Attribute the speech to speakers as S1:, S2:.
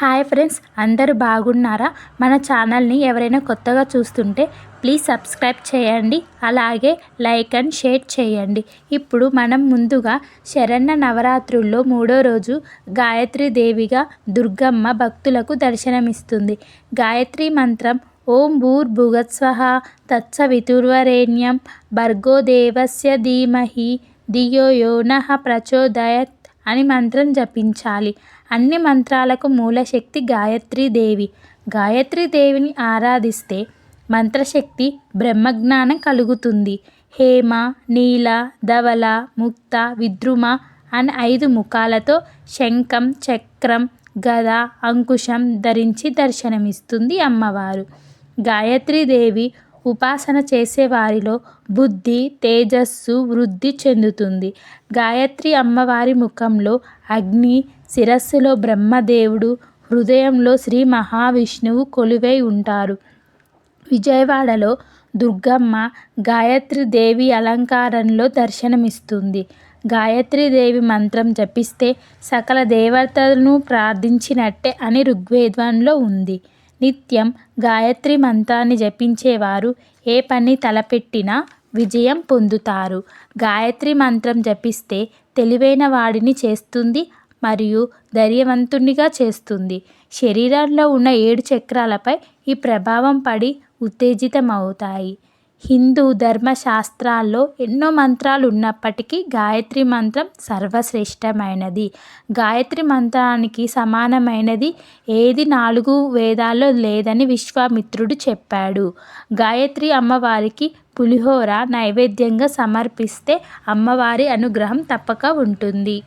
S1: Hi friends అందరూ బాగున్నారా? మన ఛానల్ని ఎవరైనా కొత్తగా చూస్తుంటే ప్లీజ్ సబ్స్క్రైబ్ చేయండి అలాగే లైక్ అండ్ షేర్ చేయండి. ఇప్పుడు మనం ముందుగా శరణ్య నవరాత్రుల్లో మూడో రోజు గాయత్రి దేవిగా దుర్గమ్మ భక్తులకు దర్శనమిస్తుంది. గాయత్రి మంత్రం ఓం భూర్భుగస్వహ తత్సవితుర్వరేణ్యం వితుర్వరేణ్యం భర్గోదేవస్య ధీమహి ధియో యో నః ప్రచోదయత్. అని మంత్రం జపించాలి. అన్ని మంత్రాలకు మూలశక్తి గాయత్రీదేవి గాయత్రీదేవిని ఆరాధిస్తే మంత్రశక్తి బ్రహ్మజ్ఞానం కలుగుతుంది. హేమ నీల ధవల ముక్త విద్రుమ అని ఐదు ముఖాలతో శంఖం చక్రం గద అంకుశం ధరించి దర్శనమిస్తుంది అమ్మవారు. గాయత్రీదేవి ఉపాసన చేసేవారిలో బుద్ధి తేజస్సు వృద్ధి చెందుతుంది. గాయత్రి అమ్మవారి ముఖంలో అగ్ని శిరస్సులో బ్రహ్మదేవుడు హృదయంలో శ్రీ మహావిష్ణువు కొలువై ఉంటారు. విజయవాడలో దుర్గమ్మ గాయత్రి దేవి అలంకారంలో దర్శనమిస్తుంది. గాయత్రీదేవి మంత్రం జపిస్తే సకల దేవతలను ప్రార్థించినట్టే అని ఋగ్వేదంలో ఉంది. నిత్యం గాయత్రి మంత్రాన్ని జపించేవారు. ఏ పని తలపెట్టినా విజయం పొందుతారు. గాయత్రి మంత్రం జపిస్తే తెలివైన వాడిని చేస్తుంది మరియు ధైర్యవంతునిగా చేస్తుంది. శరీరంలో ఉన్న ఏడు చక్రాలపై ఈ ప్రభావం పడి ఉత్తేజితమవుతాయి. హిందూ ధర్మశాస్త్రాల్లో ఎన్నో మంత్రాలు ఉన్నప్పటికీ గాయత్రి మంత్రం సర్వశ్రేష్టమైనది. గాయత్రి మంత్రానికి సమానమైనది ఏది నాలుగు వేదాల్లో లేదని విశ్వామిత్రుడు చెప్పాడు. గాయత్రి అమ్మవారికి పులిహోర నైవేద్యంగా సమర్పిస్తే అమ్మవారి అనుగ్రహం తప్పక ఉంటుంది.